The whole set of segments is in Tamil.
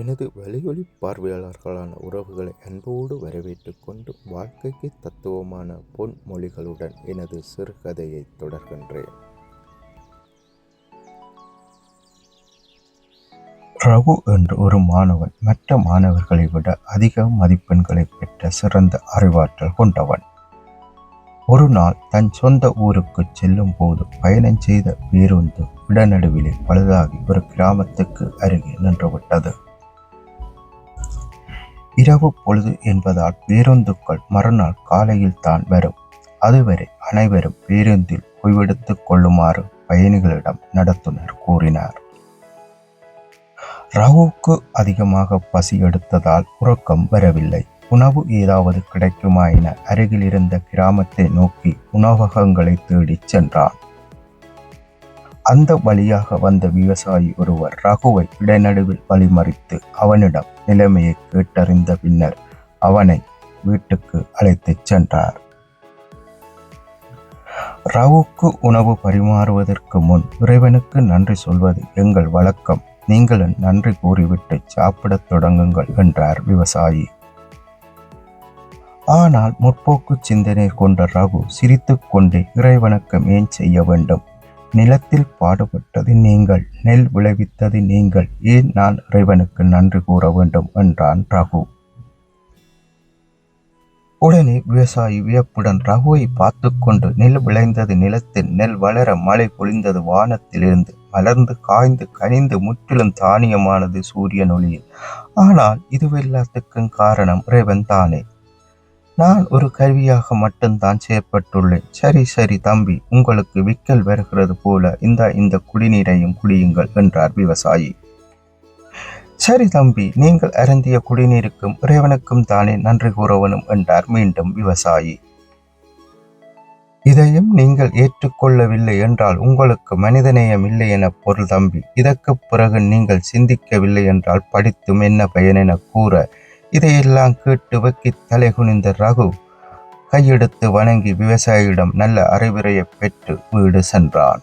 எனது வலையொலி பார்வையாளர்களான உறவுகளை அன்போடு வரவேற்று கொண்டு வாழ்க்கைக்கு தத்துவமான பொன்மொழிகளுடன் எனது சிறுகதையை தொடர்கின்றேன். ரகு என்ற ஒரு மாணவன் மற்ற மாணவர்களை விட அதிக மதிப்பெண்களை பெற்ற சிறந்த அறிவாற்றல் கொண்டவன். ஒரு நாள் தன் சொந்த ஊருக்கு செல்லும் போது பயணம் செய்த பேருந்து இடநடுவிலே பழுதாகி ஒரு கிராமத்துக்கு அருகே நின்றுவிட்டது. இரவு பொழுது என்பதால் பேருந்துக்கள் மறுநாள் காலையில் தான் வரும். அதுவரை அனைவரும் பேருந்தில் ஓய்வெடுத்துக் கொள்ளுமாறு பயணிகளிடம் நடத்துனர் கூறினார். ரகுவுக்கு அதிகமாக பசி எடுத்ததால் உறக்கம் வரவில்லை. உணவு ஏதாவது கிடைக்குமா என அருகில் இருந்த கிராமத்தை நோக்கி உணவகங்களை தேடிச் சென்றான். அந்த வழியாக வந்த விவசாயி ஒருவர் ரகுவை இடைநடுவில் வழிமறித்து அவனிடம் நிலைமையை கேட்டறிந்த பின்னர் அவனை வீட்டுக்கு அழைத்துச் சென்றார். ரவுக்கு உணவு பரிமாறுவதற்கு முன் இறைவனுக்கு நன்றி சொல்வது எங்கள் வழக்கம். நீங்கள் நன்றி கூறிவிட்டு சாப்பிடத் தொடங்குங்கள் என்றார் விவசாயி. ஆனால் முற்போக்கு சிந்தனை கொண்ட ரகு சிரித்துக்கொண்டே இறைவணக்கம் ஏன் செய்ய வேண்டும். நிலத்தில் பாடுபட்டது நீங்கள் நெல் விளைவித்தது நீங்கள். ஏன் நான் இறைவனுக்கு நன்றி கூற வேண்டும்? என்றான் ரகு. உடனே விவசாயி வியப்புடன் ரகுவை பார்த்து கொண்டு நெல் விளைந்தது நிலத்தில் நெல் வளர மழை பொழிந்தது வானத்திலிருந்து. மலர்ந்து காய்ந்து கனிந்து முற்றிலும் தானியமானது சூரியன் ஒளியில். ஆனால் இதுவெல்லாத்துக்கும் காரணம் இறைவன் தானே. நான் ஒரு கருவியாக மட்டும்தான் செய்யப்பட்டுள்ளேன். சரி சரி தம்பி உங்களுக்கு விக்கல் வருகிறது போல. இந்த இந்த குடிநீரையும் குடியுங்கள் என்றார் விவசாயி. சரி தம்பி நீங்கள் அருந்திய குடிநீருக்கும் இறைவனுக்கும் தானே நன்றி கூறவனும் என்றார் மீண்டும் விவசாயி. இதையும் நீங்கள் ஏற்றுக்கொள்ளவில்லை என்றால் உங்களுக்கு மனிதநேயம் இல்லை என பொருள் தம்பி. இதற்கு பிறகு நீங்கள் சிந்திக்கவில்லை என்றால் படித்தும் என்ன பயன் என கூற இதையெல்லாம் கேட்டு வைக்கி தலை குனிந்த ரகு கையெடுத்து வணங்கி விவசாயியிடம் நல்ல அறிவுரையை பெற்று வீடு சென்றான்.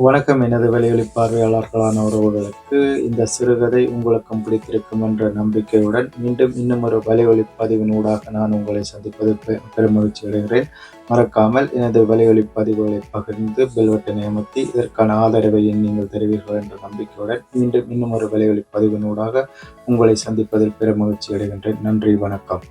வணக்கம். எனது வலையொலி பார்வையாளர்களான உறவுகளுக்கு இந்த சிறுகதை உங்களுக்கும் பிடித்திருக்கும் என்ற நம்பிக்கையுடன் மீண்டும் இன்னும் ஒரு வலையொலி பதிவின் ஊடாக நான் உங்களை சந்திப்பது பெருமகிழ்ச்சி அடைகிறேன். மறக்காமல் எனது வலையொலி பதிவுகளை பகிர்ந்து பெல்வெட்டை அமர்த்தி இதற்கான ஆதரவை நீங்கள் தருவீர்கள் என்ற நம்பிக்கையுடன் மீண்டும் இன்னும் ஒரு வலையொலி பதிவின் ஊடாக உங்களை சந்திப்பதில் பெருமகிழ்ச்சி அடைகின்றேன். நன்றி வணக்கம்.